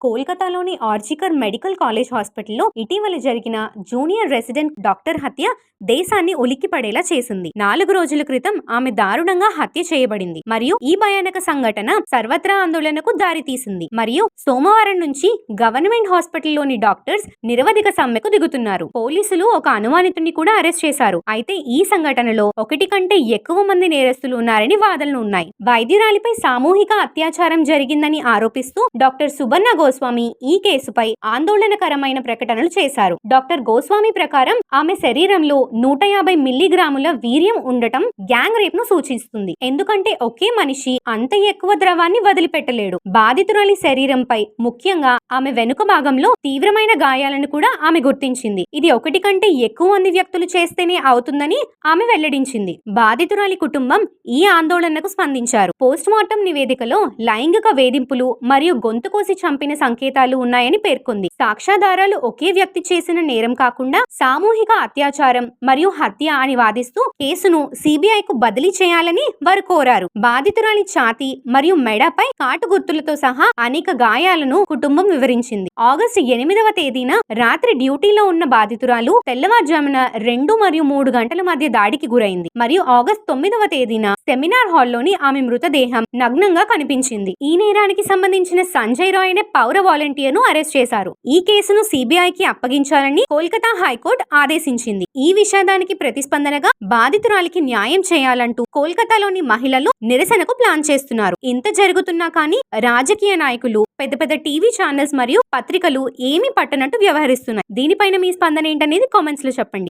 కోల్కతాలోని RG Kar medical college హాస్పిటల్లో ఇటీవల జరిగిన జూనియర్ రెసిడెంట్ డాక్టర్ హత్య దేశాన్ని ఉలిక్కిపడేలా చేసింది. నాలుగు రోజుల క్రితం ఆమె దారుణంగా హత్య చేయబడింది. మరియు ఈ భయానక సంఘటన సర్వత్రా ఆందోళనకు దారితీసింది మరియు సోమవారం నుంచి గవర్నమెంట్ హాస్పిటల్లోని డాక్టర్స్ నిరవధిక సమ్మెకు దిగుతున్నారు. పోలీసులు ఒక అనుమానితుడిని కూడా అరెస్ట్ చేశారు. అయితే ఈ సంఘటనలో ఒకటి కంటే ఎక్కువ మంది నేరస్తులు ఉన్నారని వాదనలు ఉన్నాయి. వైద్యురాలిపై సామూహిక అత్యాచారం జరిగిందని ఆరోపిస్తూ డాక్టర్ సుబర్ణ గోస్వామి ఈ కేసుపై ఆందోళనకరమైన ప్రకటనలు చేశారు. డాక్టర్ గోస్వామి ప్రకారం ఆమె శరీరంలో నూట యాభై మిల్లీగ్రాముల వీర్యం ఉండటం గ్యాంగ్ రేప్ను సూచిస్తుంది. ఎందుకంటే ఒకే మనిషి అంత ఎక్కువ ద్రవాన్ని వదిలిపెట్టలేడు. బాధితురాలి శరీరంపై ముఖ్యంగా ఆమె వెనుక భాగంలో తీవ్రమైన గాయాలను కూడా ఆమె గుర్తించింది. ఇది ఒకటి కంటే ఎక్కువ మంది వ్యక్తులు చేస్తేనే అవుతుందని ఆమె వెల్లడించింది. బాధితురాలి కుటుంబం ఈ ఆందోళనకు స్పందించారు. పోస్ట్ మార్టం నివేదికలో లైంగిక వేధింపులు మరియు గొంతు కోసి చంపిన సంకేతాలు ఉన్నాయని పేర్కొంది. సాక్ష్యాధారాలు ఒకే వ్యక్తి చేసిన నేరం కాకుండా సామూహిక అత్యాచారం మరియు హత్య అని వాదిస్తూ కేసును సిబిఐ కు బదిలీ చేయాలని వారు కోరారు. బాధితురాలి ఛాతీ మరియు మెడపై కాటు గుర్తులతో సహా అనేక గాయాలను కుటుంబం వివరించింది. ఆగస్టు ఎనిమిదవ తేదీన రాత్రి డ్యూటీలో ఉన్న బాధితురాలు తెల్లవారుజామున రెండు మరియు మూడు గంటల మధ్య దాడికి గురైంది మరియు ఆగస్ట్ తొమ్మిదవ తేదీన సెమినార్ హాల్లోని ఆమె మృతదేహం నగ్నంగా కనిపించింది. ఈ నేరానికి సంబంధించిన సంజయ్ రాయ్ అనే పౌర వాలంటీర్ను అరెస్ట్ చేశారు. ఈ కేసును సిబిఐకి అప్పగించాలని కోల్కతా హైకోర్టు ఆదేశించింది. ఈ విషాదానికి ప్రతిస్పందనగా బాధితురాలికి న్యాయం చేయాలంటూ కోల్కతాలోని మహిళలు నిరసనకు ప్లాన్ చేస్తున్నారు. ఇంత జరుగుతున్నా కానీ రాజకీయ నాయకులు పెద్ద పెద్ద టీవీ ఛానల్స్ మరియు పత్రికలు ఏమీ పట్టనట్టు వ్యవహరిస్తున్నాయి. దీనిపైన మీ స్పందన ఏంటనేది కామెంట్స్లో చెప్పండి.